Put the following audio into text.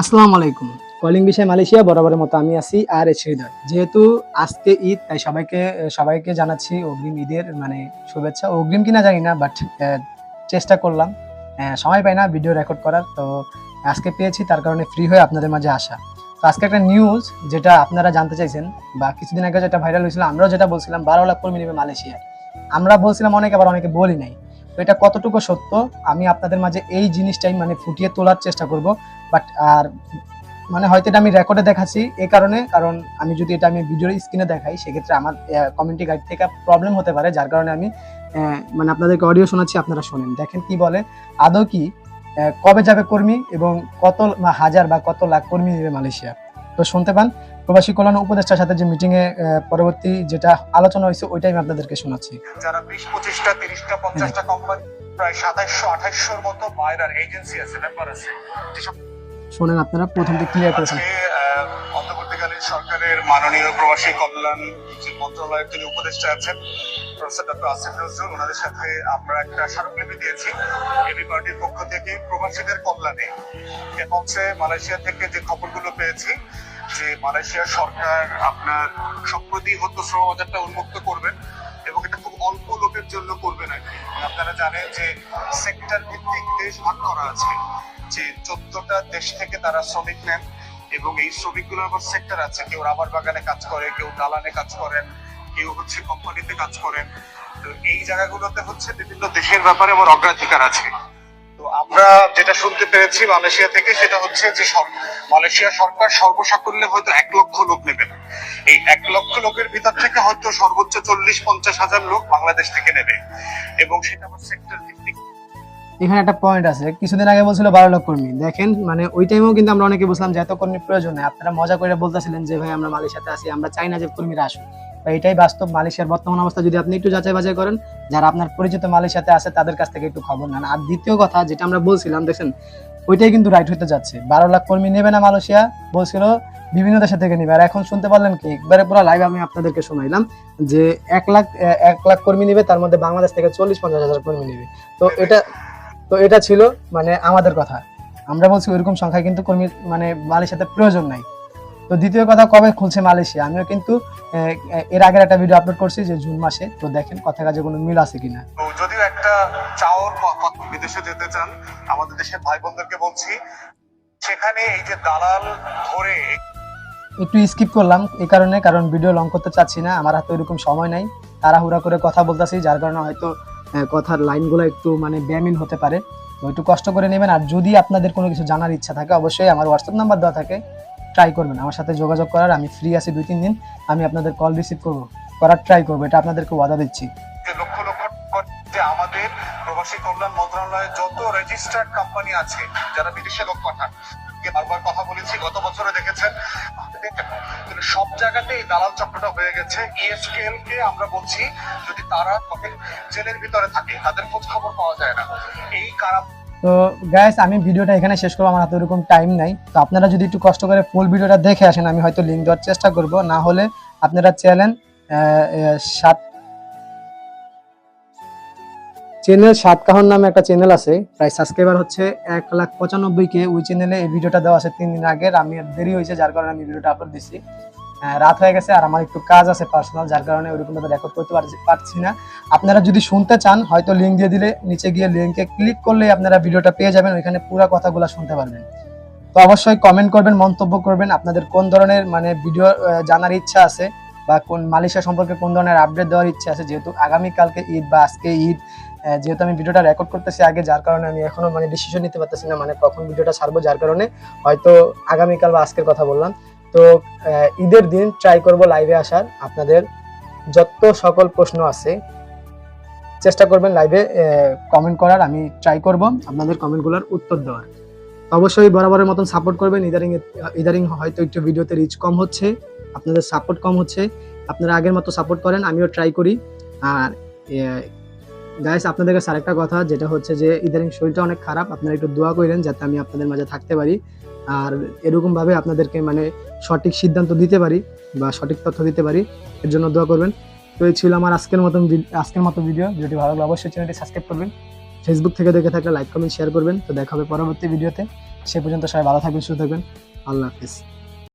আসসালামু আলাইকুম। কলিং বিষয় মালয়েশিয়া বরাবরের মতো আমি আছি আর এস হৃদয়। যেহেতু আজকে ঈদ, তাই সবাইকে সবাইকে জানাচ্ছি অগ্রিম ঈদের মানে শুভেচ্ছা। অগ্রিম কিনা জানি না বাট চেষ্টা করলাম। সময় পাই না ভিডিও রেকর্ড করার, তো আজকে পেয়েছি, তার কারণে ফ্রি হয়ে আপনাদের মাঝে আসা। তো আজকে একটা নিউজ যেটা আপনারা জানতে চাইছেন, বা কিছুদিন আগে যেটা ভাইরাল হয়েছিল, আমরাও যেটা বলছিলাম, বারো লাখ কর্মী নেবে মালয়েশিয়া আমরা বলছিলাম, অনেক আবার অনেকে বলি নাই। তো এটা কতটুকু সত্য? আমি আপনাদের মাঝে এই জিনিসটাই মানে ফুটিয়ে তোলার চেষ্টা করব। বাট আর মানে হয়তো এটা আমি রেকর্ডে দেখাচ্ছি এই কারণে, কারণ আমি যদি এটা আমি ভিডিওর স্ক্রিনে দেখাই, সেক্ষেত্রে আমার কমিউনিটি গাইড থেকে প্রবলেম হতে পারে, যার কারণে আমি মানে আপনাদেরকে অডিও শোনাচ্ছি, আপনারা শোনেন। দেখেন কি বলে, আদৌ কি কবে যাবে কর্মী এবং কত হাজার বা কত লাখ কর্মী নেবে মালয়েশিয়া? তো শুনতে পান প্রবাসী কল্যাণ উপদেষ্টার সাথে যে মিটিং এ পরবর্তী যেটা আলোচনা হয়েছে ওইটাই আমি আপনাদেরকে শোনাচ্ছি। যারা বিশ পঁচিশটা তিরিশটা পঞ্চাশটা কোম্পানি প্রায় সাতাইশশো আঠাইশশোর মতো বাইরার এজেন্সি আছে মেম্বার আছে। শোনেন আপনারা প্রথম থেকে ক্লিয়ার করেছেন। অন্তর্বর্তীকালীন সরকারের মাননীয় প্রবাসী কল্যাণ যে মন্ত্রণালয়ের যিনি উপদেষ্টা আছেন প্রফেসর ডক্টর আসিফ নজরুল ওনাদের সাথে আমরা একটা স্মারকলিপি দিয়েছি। এবি পার্টির পক্ষ থেকে প্রবাসীদের কল্যাণে। এবং হচ্ছে মালয়েশিয়া থেকে যে খবরগুলো পেয়েছি যে মালয়েশিয়া সরকার আপনার সম্প্রতি হতো শ্রম বাজারটা উন্মুক্ত করবেন এবং এটা খুব অল্প লোকের জন্য করবেন আর কি। আপনারা জানেন যে সেক্টর ভিত্তিক দেশ ভাগ করা আছে, যে চোদ্দটা দেশ থেকে তারা শ্রমিক নেন এবং এই শ্রমিকগুলোর আবার সেক্টর আছে। কেউ রাবার বাগানে কাজ করে, কেউ দালানে কাজ করেন, কেউ হচ্ছে কোম্পানিতে কাজ করেন। তো এই জায়গাগুলোতে হচ্ছে বিভিন্ন দেশের ব্যাপারে আমার অগ্রাধিকার আছে। আমরা যেটা শুনতে পেরেছি মালয়েশিয়া থেকে, সেটা হচ্ছে যে মালয়েশিয়া সরকার সর্বসাকুল্যে হয়তো এক লক্ষ লোক নেবেন এই এক লক্ষ লোকের ভিতর থেকে হয়তো সর্বোচ্চ চল্লিশ, পঞ্চাশ হাজার লোক বাংলাদেশ থেকে নেবে। এবং সেটা আবার সেক্টর ভিত্তিক। এখানে একটা পয়েন্ট আছে। কিছুদিন আগে বলছিল বারো লাখ কর্মী। দেখেন মানে ওই টাইমেও কিন্তু আমরা অনেকে বলছিলাম যে এত কর্মীর প্রয়োজন নেই। আপনারা মজা করে বলতেছিলেন যে, ভাই, আমরা মালয়েশিয়াতে আছি, আমরা চাই না যে কর্মীরা আসুক। এটাই বাস্তব মালয়েশিয়ার বর্তমান অবস্থা। যদি আপনি একটু যাচাই বাছাই করেন, যারা আপনার পরিচিত মালয়েশিয়াতে আছে, তাদের কাছ থেকে একটু খবর নেন। আর দ্বিতীয় কথা, যেটা আমরা বলছিলাম, দেখেন, ওইটাই কিন্তু রাইট হতে যাচ্ছে। বারো লাখ কর্মী নেবে না মালয়েশিয়া, বলছিল, বিভিন্ন দেশে থেকে নেবে। আর এখন শুনতে পারলেন কি, একবারে পুরো লাইভ আমি আপনাদেরকে শোনাইলাম যে এক লাখ এক লাখ কর্মী নেবে, তার মধ্যে বাংলাদেশ থেকে চল্লিশ, পঞ্চাশ হাজার কর্মী নেবে। তো এটা তো এটা ছিল মানে আমাদের কথা। আমরা বলছি ওইরকম সংখ্যায় কিন্তু কর্মী মানে মালয়েশিয়াতে প্রয়োজন নাই। তো দ্বিতীয় কথা কবে খুলছে মালয়েশিয়া? আমিও কিন্তু এর আগের একটা ভিডিও আপলোড করছি যে জুন মাসে। তো দেখেন কথা কাজে কোনো মিল আছে কিনা। যদিও একটা পথ বিদেশে যেতে চান আমাদের দেশের ভাই বোনদেরকে বলছি সেখানে এই যে দালাল ধরে একটু স্কিপ করলাম এই কারণে কারণ ভিডিও লং করতে চাচ্ছি না। আমার হাতে ওইরকম সময় নাই। তাড়াহুড়া করে কথা বলতেছি যার কারণে হয়তো কথার লাইনগুলো একটু মানে ব্যামিল হতে পারে। তো একটু কষ্ট করে নেবেন। আর যদি আপনাদের কোনো কিছু জানার ইচ্ছা থাকে অবশ্যই আমার হোয়াটসঅ্যাপ নাম্বার দেওয়া থাকে। ট্রাই করবেন। আমার সাথে যোগাযোগ করার, আমি ফ্রি আছি দুই, তিন দিন, আমি আপনাদের কল রিসিভ করব। করার ট্রাই করব, এটা আপনাদেরকে ওয়াদা দিচ্ছি। লক্ষ লক্ষ যে আমাদের প্রবাসী কল্যাণ মন্ত্রণালয়ে যত রেজিস্টার্ড কোম্পানি আছে, যারা বিদেশে লোক পাঠান বারবার কথা বলেছি, গত বছরে দেখেছেন সব জায়গাতে দালাল চক্রটা হয়ে গেছে। ইএসকেএল কে আমরা বলছি, যদি তারা জেলের ভিতরে থাকে, তাদের খোঁজ খবর পাওয়া যায় না। এই কারা তো গাইস আমি ভিডিওটা এখানে শেষ করব, আমার হাতে ওরকম টাইম নাই। তো আপনারা যদি একটু কষ্ট করে ফুল ভিডিওটা দেখে আসেন, আমি হয়তো লিঙ্ক দেওয়ার চেষ্টা করব। না হলে আপনারা চ্যানেল সাত চ্যানেল সাত কাহন নামে একটা চ্যানেল আছে। প্রায় সাবস্ক্রাইবার হচ্ছে এক লাখ পঁচানব্বই কে। ওই চ্যানেলে এই ভিডিওটা দেওয়া আছে তিন দিন আগে। আমি দেরি হয়েছে, যার কারণে আমি ভিডিওটা আপলোড দিচ্ছি রাত হয়ে গেছে আর আমার একটু কাজ আছে পার্সোনাল যার কারণে ওইরকম ভাবে রেকর্ড করতে পারছি- না। আপনারা যদি শুনতে চান, হয়তো লিঙ্ক দিয়ে দিলে নিচে গিয়ে লিঙ্কে ক্লিক করলে আপনারা ভিডিওটা পেয়ে যাবেন, ওইখানে পুরো কথাগুলো শুনতে পারবেন। তো অবশ্যই কমেন্ট করবেন, মন্তব্য করবেন, আপনাদের কোন ধরনের মানে ভিডিও জানার ইচ্ছা আছে বা কোন মালয়েশিয়া সম্পর্কে কোন ধরনের আপডেট দেওয়ার ইচ্ছা আছে, যেহেতু আগামীকালকে ঈদ বা আজকে ঈদ যেহেতু আমি ভিডিওটা রেকর্ড করতেছি আগে, যার কারণে আমি এখনও মানে ডিসিশন নিতে পারতেছি না মানে কখন ভিডিওটা ছাড়বো, যার কারণে হয়তো আগামীকাল বা আজকের কথা বললাম। তো ঈদের দিন ট্রাই করব লাইভে আসার। আপনাদের যত সকল প্রশ্ন আছে, চেষ্টা করবেন লাইভে কমেন্ট করার। আমি ট্রাই করব আপনাদের কমেন্টগুলোর উত্তর দেওয়ার। অবশ্যই বরাবরের মতন সাপোর্ট করবেন। ইদারিং ইদারিং হয়তো একটু ভিডিওতে রিচ কম হচ্ছে, আপনাদের সাপোর্ট কম হচ্ছে। আপনারা আগের মতো সাপোর্ট করেন, আমিও ট্রাই করি। আর গাইস আপনাদের কাছে আরেকটা কথা, যেটা হচ্ছে যে ইদারিং শরীরটা অনেক খারাপ। আপনারা একটু দোয়া করেন যাতে আমি আপনাদের মাঝে থাকতে পারি। আর এরকমভাবে আপনাদেরকে মানে সঠিক সিদ্ধান্ত দিতে পারি বা সঠিক তথ্য দিতে পারি, এর জন্য দোয়া করবেন। তো এই ছিল আমার আজকের মতন আজকের মতো ভিডিও ভিডিওটি ভালো লাগলে অবশ্যই চ্যানেলটি সাবস্ক্রাইব করবেন। ফেসবুক থেকে দেখে থাকলে লাইক কমেন্ট শেয়ার করবেন। তো দেখা হবে পরবর্তী ভিডিওতে সে পর্যন্ত সবাই ভালো থাকবেন, সুস্থ থাকবেন। আল্লাহ হাফিজ।